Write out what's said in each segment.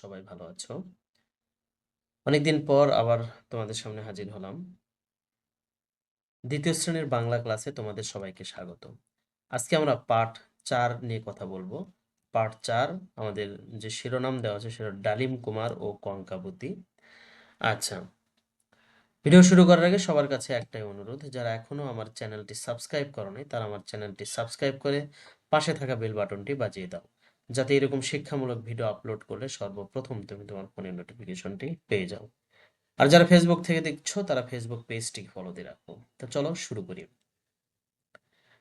সবাই ভালো আছো। অনেকদিন পর আবার তোমাদের সামনে হাজির হলাম। দ্বিতীয় শ্রেণির বাংলা ক্লাসে তোমাদের সবাইকে স্বাগত। আজকে আমরা পাঠ চার নিয়ে কথা বলব। পাঠ চার আমাদের যে শিরোনাম দেওয়া আছে সেটা ডালিম কুমার ও কঙ্কাবতী। আচ্ছা ভিডিও শুরু করার আগে সবার কাছে একটাই অনুরোধ, যারা এখনও আমার চ্যানেলটি সাবস্ক্রাইব করোনি তারা আমার চ্যানেলটি সাবস্ক্রাইব করে পাশে থাকা বেল বাটনটি বাজিয়ে দাও। যাতে এরকম শিক্ষামূলক ভিডিও আপলোড করলে সর্বপ্রথম তুমি তোমার ফোনের নোটিফিকেশনটি পেয়ে যাও। আর যারা ফেসবুক থেকে দেখছ, তারা ফেসবুক পেজটি ফলো দিয়ে রাখো। তো চলো শুরু করি।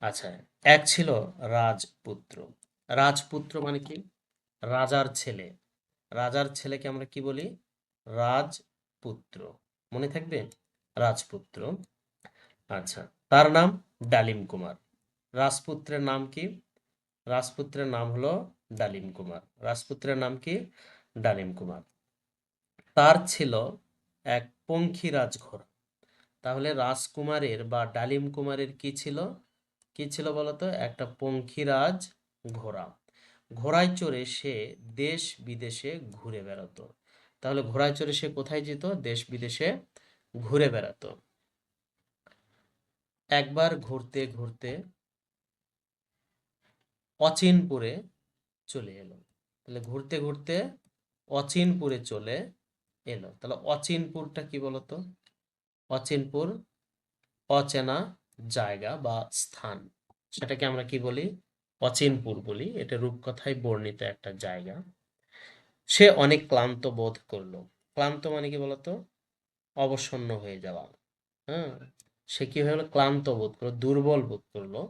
আচ্ছা এক ছিল রাজপুত্র। রাজপুত্র মানে কি? রাজার ছেলে। রাজার ছেলেকে আমরা কি বলি? রাজপুত্র। মনে থাকবে? রাজপুত্র। আচ্ছা তার নাম ডালিম কুমার। রাজপুত্রের নাম কি? রাজপুত্রের নাম হলো ডালিম কুমার। রাজপুত্রের নাম কি? ডালিম কুমার। তার ছিল এক পঙ্খিরাজ ঘোড়া তাহলে রাজকুমারের বা ডালিম কুমারের কি ছিল? কি ছিল বলতো? একটা পঙ্খিরাজ ঘোড়া ঘোড়ায় চড়ে সে দেশ বিদেশে ঘুরে বেড়াতো। তাহলে ঘোড়ায় চড়ে সে কোথায় যেত? দেশ বিদেশে ঘুরে বেড়াতো। একবার ঘুরতে ঘুরতে অচিনপুরে চলে এলো। তাহলে ঘুরতে ঘুরতে অচিনপুরে চলে এলো। তাহলে অচিনপুরটা কি বলতো? অচিনপুর অচেনা জায়গা বা স্থান। সেটাকে আমরা কি বলি? অচিনপুর বলি। এটা রূপকথায় বর্ণিত একটা জায়গা। সে অনেক ক্লান্ত বোধ করল। ক্লান্ত মানে কি বলতো? অবসন্ন হয়ে যাওয়া। হ্যাঁ? সে কি হলো ক্লান্ত বোধ করল, দুর্বল বোধ করল।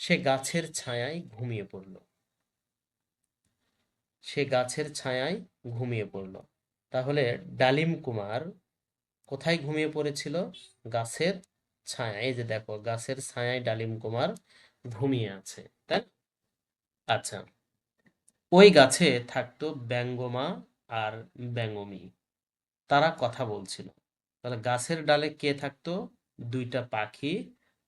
সে গাছের ছায়ায় ঘুমিয়ে পড়ল। সে গাছের ছায়ায় ঘুমিয়ে পড়ল। তাহলে ডালিম কুমার কোথায় ঘুমিয়ে পড়েছিল? গাছের ছায়ায়। এই যে দেখো, গাছের ছায়ায় ডালিম কুমার ঘুমিয়ে আছে, তাই আচ্ছা ওই গাছে থাকতো ব্যঙ্গমা আর ব্যঙ্গমী। তারা কথা বলছিল। তাহলে গাছের ডালে কে থাকতো? দুইটা পাখি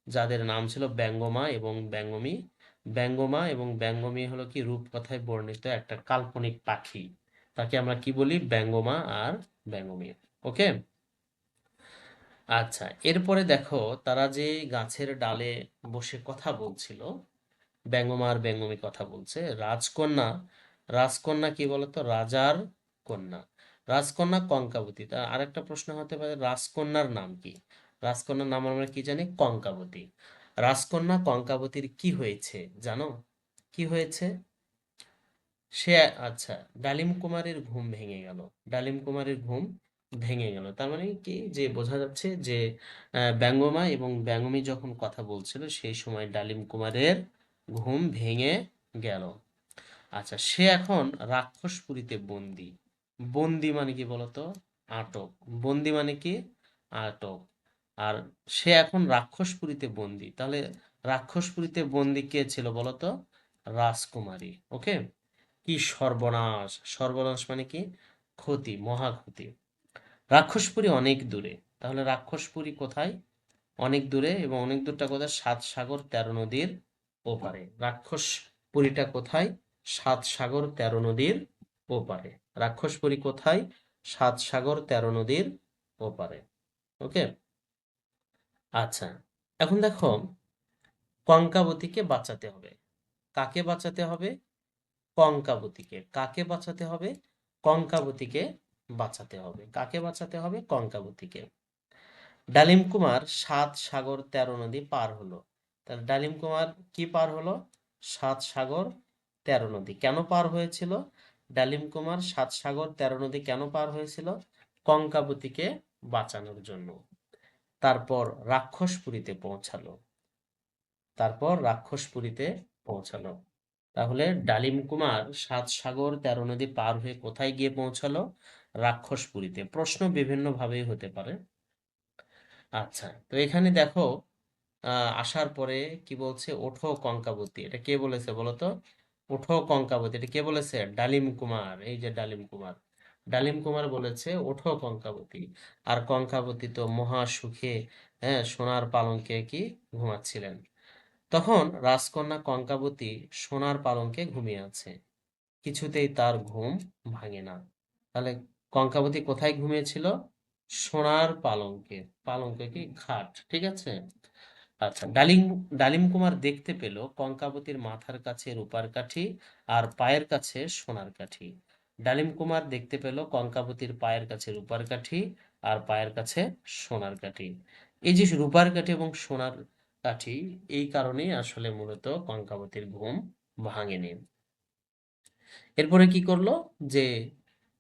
যাদের নাম ছিল ব্যঙ্গমা এবং ব্যঙ্গমী। ব্যঙ্গমা এবং ব্যঙ্গমী হলো কি রূপকথায় বর্ণিত একটা কাল্পনিক পাখি। তাকে আমরা কি বলি? ব্যঙ্গমা আর ব্যঙ্গমী। ওকে? আচ্ছা এরপরে দেখো তারা যে গাছের ডালে বসে কথা বলছিল, ব্যঙ্গমা আর ব্যঙ্গমী কথা বলছে, রাজকন্যা রাজকন্যা কি বলতো? রাজার কন্যা। রাজকন্যা কঙ্কাবতী। তা আরেকটা প্রশ্ন হতে পারে, রাজকন্যার নাম কি? রাজকন্যার নাম আমরা কি জানি? কঙ্কাবতী। রাজকন্যা কঙ্কাবতীর কি হয়েছে জানো? কি হয়েছে? সে আচ্ছা ডালিম কুমারের ঘুম ভেঙে গেল। ডালিম কুমারের ঘুম ভেঙে গেল। তার মানে কি? যে বোঝা যাচ্ছে যে ব্যঙ্গমা এবং ব্যঙ্গমী যখন কথা বলছিল, সেই সময় ডালিম কুমারের ঘুম ভেঙে গেল। আচ্ছা সে এখন রাক্ষসপুরীতে বন্দি। বন্দি মানে কি বলতো? আটক। বন্দি মানে কি? আটক। আর সে এখন রাক্ষসপুরীতে বন্দি। তাহলে রাক্ষসপুরীতে বন্দি কে ছিল বলতো? রাজকুমারী, ওকে? কি সর্বনাশ। সর্বনাশ মানে কি? ক্ষতি, মহা ক্ষতি। রাক্ষসপুরী অনেক দূরে। তাহলে রাক্ষসপুরী কোথায়? অনেক দূরে এবং অনেক দূরটা কোথায়? সাত সাগর, তেরো নদীর ওপারে। রাক্ষসপুরীটা কোথায়? সাত সাগর, তেরো নদীর ওপারে। রাক্ষসপুরী কোথায়? সাত সাগর, তেরো নদীর ওপারে। ওকে? আচ্ছা এখন দেখো, কঙ্কাবতীকে বাঁচাতে হবে। কাকে বাঁচাতে হবে? কঙ্কাবতীকে। কাকে বাঁচাতে হবে? কঙ্কাবতীকে বাঁচাতে হবে। কাকে বাঁচাতে হবে? কঙ্কাবতীকে। ডালিম কুমার সাত সাগর তেরো নদী পার হলো। তাহলে ডালিম কুমার কি পার হলো? সাত সাগর তেরো নদী। কেন পার হয়েছিল? ডালিম কুমার সাত সাগর তেরো নদী কেন পার হয়েছিল? কঙ্কাবতীকে বাঁচানোর জন্য। তারপর রাক্ষসপুরীতে পৌঁছালো। তারপর রাক্ষসপুরীতে পৌঁছালো। তাহলে ডালিম কুমার সাত সাগর তেরো নদী পার হয়ে কোথায় গিয়ে পৌঁছালো? রাক্ষসপুরীতে। প্রশ্ন বিভিন্ন ভাবেই হতে পারে। আচ্ছা তো এখানে দেখো আসার পরে কি বলছে? ওঠো কঙ্কাবতী। এটা কে বলেছে বলতো ওঠো কঙ্কাবতী। এটা কে বলেছে? ডালিম কুমার এই যে ডালিম কুমার ডালিম কুমার বলেছে, ওঠো কঙ্কাবতী। আর কঙ্কাবতী তো মহা সুখে হ্যাঁ সোনার পালঙ্কে কি ঘুমাচ্ছিলেন। তখন রাজকন্যা কঙ্কাবতী সোনার পালঙ্কে ঘুমিয়ে আছে। কিছুতেই তার ঘুম ভাঙে না। তাহলে কঙ্কাবতী কোথায় ঘুমিয়েছিল? সোনার পালঙ্কে পালঙ্কে কি খাট ঠিক আছে? আচ্ছা ডালিম ডালিম কুমার দেখতে পেল কঙ্কাবতীর মাথার কাছে রূপার কাঠি আর পায়ের কাছে সোনার কাঠি। ডালিম কুমার দেখতে পেল কঙ্কাবতীর পায়ের কাছে রূপার কাঠি আর পায়ের কাছে সোনার কাঠি। এই যে রূপার কাঠি এবং সোনার কাঠি, এই কারণেই আসলে মূলত কঙ্কাবতীর ঘুম ভাঙেনি। এরপরে কি করল যে,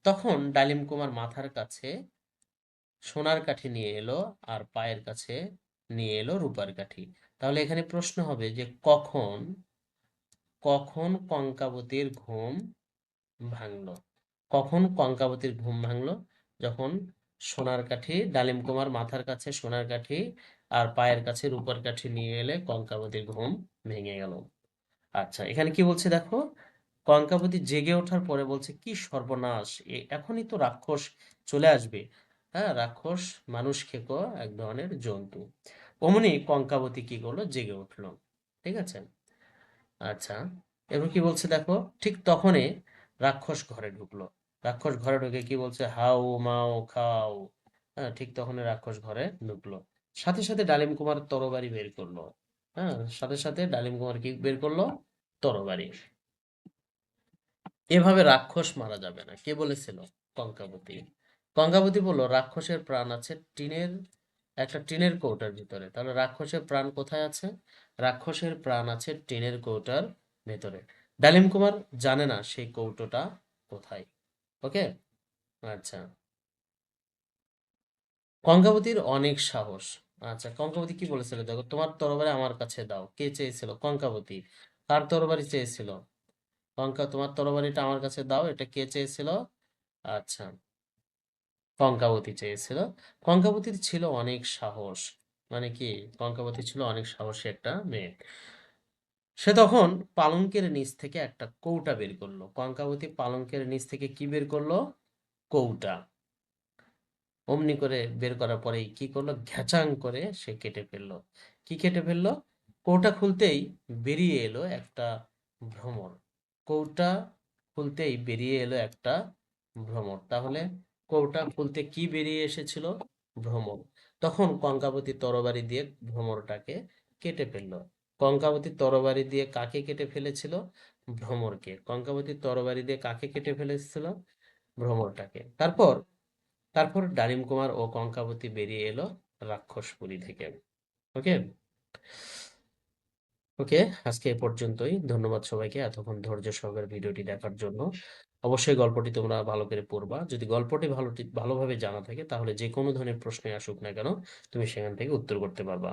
তখন ডালিম কুমার মাথার কাছে সোনার কাঠি নিয়ে এলো আর পায়ের কাছে নিয়ে এলো রূপার কাঠি। তাহলে এখানে প্রশ্ন হবে যে, কখন কখন কঙ্কাবতীর ঘুম ভাঙলো? কখন কঙ্কাবতীর ঘুম ভাঙলো? যখন সোনার কাঠি ডালিম কুমার মাথার কাছে সোনার কাঠি আর পায়ের কাছে রূপার কাঠি নিয়ে এলে কঙ্কাবতীর ঘুম ভেঙে গেল। আচ্ছা এখানে কি বলছে দেখো? কঙ্কাবতী জেগে ওঠার পরে বলছে, কি সর্বনাশ এখনই তো রাক্ষস চলে আসবে। হ্যাঁ রাক্ষস, মানুষ খেকো, এক ধরনের জন্তু। অমনি কঙ্কাবতী কি করল? জেগে উঠল। ঠিক আছে? আচ্ছা এবার কি বলছে দেখো? ঠিক তখনই রাক্ষস ঘরে ঢুকলো। রাক্ষস ঘরে ঢুকে কি বলছে হাউ মাও, খাও। হ্যাঁ ঠিক তখনই রাক্ষস ঘরে ঢুকলো। সাথে সাথে ডালিম কুমার তরবারি বের করল। হ্যাঁ সাথে সাথে ডালিম কুমার কি বের করল? তরবারি। এভাবে রাক্ষস মারা যাবে না। কে বলেছিল? কঙ্কাবতী। কঙ্কাবতী বলল, রাক্ষসের প্রাণ আছে টিনের, একটা টিনের কৌটার ভিতরে। তাহলে রাক্ষসের প্রাণ কোথায় আছে? রাক্ষসের প্রাণ আছে টিনের কৌটার ভেতরে। ডালিম কুমার জানে না সেই কৌটোটা কোথায়। ওকে? আচ্ছা। কঙ্কাবতীর অনেক সাহস। আচ্ছা কঙ্কাবতী কি বলেছিল? দেখো, তোমার তরবারি আমার কাছে দাও। কে চেয়েছিল? কঙ্কাবতী। কার তরবারি চেয়েছিল? কঙ্কা, তোমার তরবারিটা আমার কাছে দাও, এটা কে চেয়েছিল? আচ্ছা কঙ্কাবতী চেয়েছিল। কঙ্কাবতীর ছিল অনেক সাহস। মানে কি? কঙ্কাবতী ছিল অনেক সাহসী একটা মেয়ে। সে তখন পালঙ্কের নিচ থেকে একটা কৌটা বের করল। কঙ্কাবতী পালঙ্কের নিচ থেকে কি বের করল? কৌটা। অমনি করে বের করার পরেই কি করল? ঘ্যাচাং করে সে কেটে ফেলল। কি কেটে ফেলল? কৌটা খুলতেই বেরিয়ে এলো একটা ভ্রমর। কৌটা খুলতেই বেরিয়ে এলো একটা ভ্রমর। তাহলে কৌটা খুলতে কি বেরিয়ে এসেছিল? ভ্রমর। তখন কঙ্কাবতী তরবারি দিয়ে ভ্রমরটাকে কেটে ফেলল। কঙ্কাবতী তরবারি দিয়ে কাকে কেটে ফেলেছিল? ভ্রমরকে। কঙ্কাবতী তরবারি দিয়ে কাকে কেটে ফেলেছিল? ভ্রমরটাকে। তারপর তারপর ডালিম কুমার ও কঙ্কাবতী বেরিয়ে এলো রাক্ষসপুরী থেকে। ওকে? ওকে, আজকে এ পর্যন্তই। ধন্যবাদ সবাইকে এতক্ষণ ধৈর্য সহকারে ভিডিওটি দেখার জন্য। অবশ্যই গল্পটি তোমরা ভালো করে পড়বা। যদি গল্পটি ভালো, ভালোভাবে জানা থাকে, তাহলে যে কোনো ধরনের প্রশ্নে আসুক না কেন, তুমি সেখান থেকে উত্তর করতে পারবা।